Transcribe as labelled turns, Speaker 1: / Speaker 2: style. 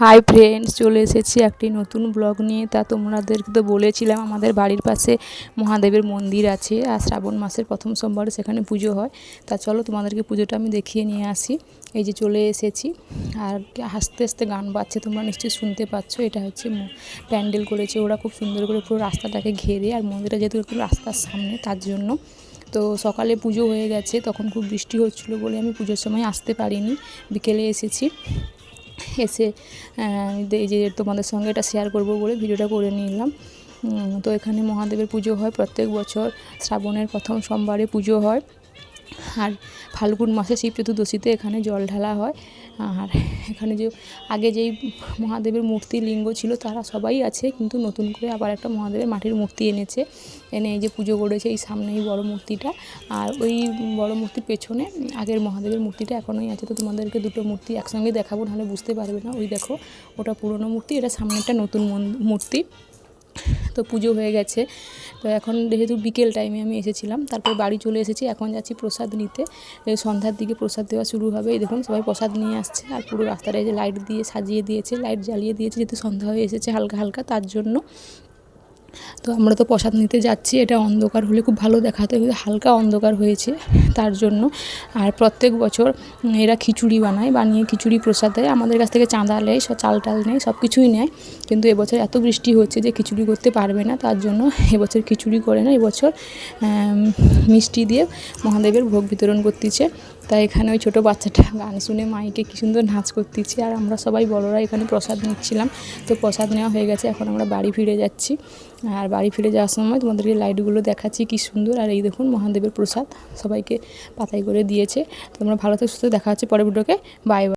Speaker 1: Hi friends চলে এসেছি একটি নতুন ব্লগ নিয়ে। তা তোমাদেরকে তো বলেছিলাম, আমাদের বাড়ির পাশে মহাদেবের মন্দির আছে, আর শ্রাবণ মাসের প্রথম সোমবারে সেখানে পুজো হয়। তা চলো তোমাদেরকে পুজোটা আমি দেখিয়ে নিয়ে আসি। এই যে চলে এসেছি, আর আস্তে আস্তে গান বাজছে, তোমরা নিশ্চয়ই শুনতে পাচ্ছ। এটা হচ্ছে প্যান্ডেল করেছে ওরা, খুব সুন্দর করে পুরো রাস্তাটাকে ঘেরে আর মন্দিরটা যেহেতু একটু রাস্তার সামনে, তার জন্য। তো সকালে পুজো হয়ে গেছে, তখন খুব বৃষ্টি হচ্ছিল বলে আমি পুজোর সময় আসতে পারিনি। বিকেলে এসেছি। এসে এই যে তোমাদের সঙ্গে এটা শেয়ার করব বলে ভিডিওটা করে নিলাম। তো এখানে মহাদেবের পুজো হয় প্রত্যেক বছর। শ্রাবণের প্রথম সোমবারে পুজো হয়। আর ফাল্গুন মাসে শিব চতুর্দশীতে এখানে জল ঢালা হয়। আর এখানে যে আগে যেই মহাদেবের মূর্তি লিঙ্গ ছিল, তারা সবাই আছে, কিন্তু নতুন করে আবার একটা মহাদেবের মাটির মূর্তি এনেছে। এনে এই যে পুজো করেছে এই সামনেই বড় মূর্তিটা। আর ওই বড় মূর্তির পেছনে আগের মহাদেবের মূর্তিটা এখনোই আছে। তো তোমাদেরকে দুটো মূর্তি একসঙ্গে দেখাবো, নাহলে বুঝতে পারবে না। ওই দেখো, ওটা পুরনো মূর্তি, এটা সামনেটা নতুন মন- মূর্তি। তো পুজো হয়ে গেছে। তো এখন যেহেতু বিকেল টাইমে আমি এসেছিলাম, তারপর বাড়ি চলে এসেছি। এখন যাচ্ছি প্রসাদ নিতে। সন্ধ্যার দিকে প্রসাদ দেওয়া শুরু হবে। এই দেখুন, সবাই প্রসাদ নিয়ে আসছে আর পুরো রাস্তাটা যে লাইট দিয়ে সাজিয়ে দিয়েছে লাইট জ্বালিয়ে দিয়েছে, যেহেতু সন্ধ্যা হয়ে এসেছে হালকা হালকা, তার জন্য তো আমরা তো প্রসাদ নিতে যাচ্ছি, এটা অন্ধকার হলে খুব ভালো দেখাতে হবে হালকা অন্ধকার হয়েছে তার জন্য। আর প্রত্যেক বছর এরা খিচুড়ি বানায়, বানিয়ে খিচুড়ি প্রসাদ দেয়। আমাদের কাছ থেকে চাঁদা নেয় চাল টাল নেয়, সব কিছুই নেয়। কিন্তু এবছর এত বৃষ্টি হচ্ছে যে খিচুড়ি করতে পারবে না, তার জন্য এবছর খিচুড়ি করে না, এবছর মিষ্টি দিয়ে মহাদেবের ভোগ বিতরণ করতেছে। তাই এখানে ওই ছোটো বাচ্চাটা গান শুনে মাইকে কী সুন্দর নাচ করতেছে। আর আমরা সবাই বড়রা এখানে প্রসাদ নিচ্ছিলাম। তো প্রসাদ নেওয়া হয়ে গেছে, এখন আমরা বাড়ি ফিরে যাচ্ছি। আর বাড়ি ফিরে যাওয়ার সময় তোমাদেরকে লাইটগুলো দেখাচ্ছি, কি সুন্দর। আর এই দেখুন মহাদেবের প্রসাদ সবাইকে পাতাই করে দিয়েছে। তোমরা ভালো থেকে, সুস্থ দেখা হচ্ছে পরের ভিডিওকে বাই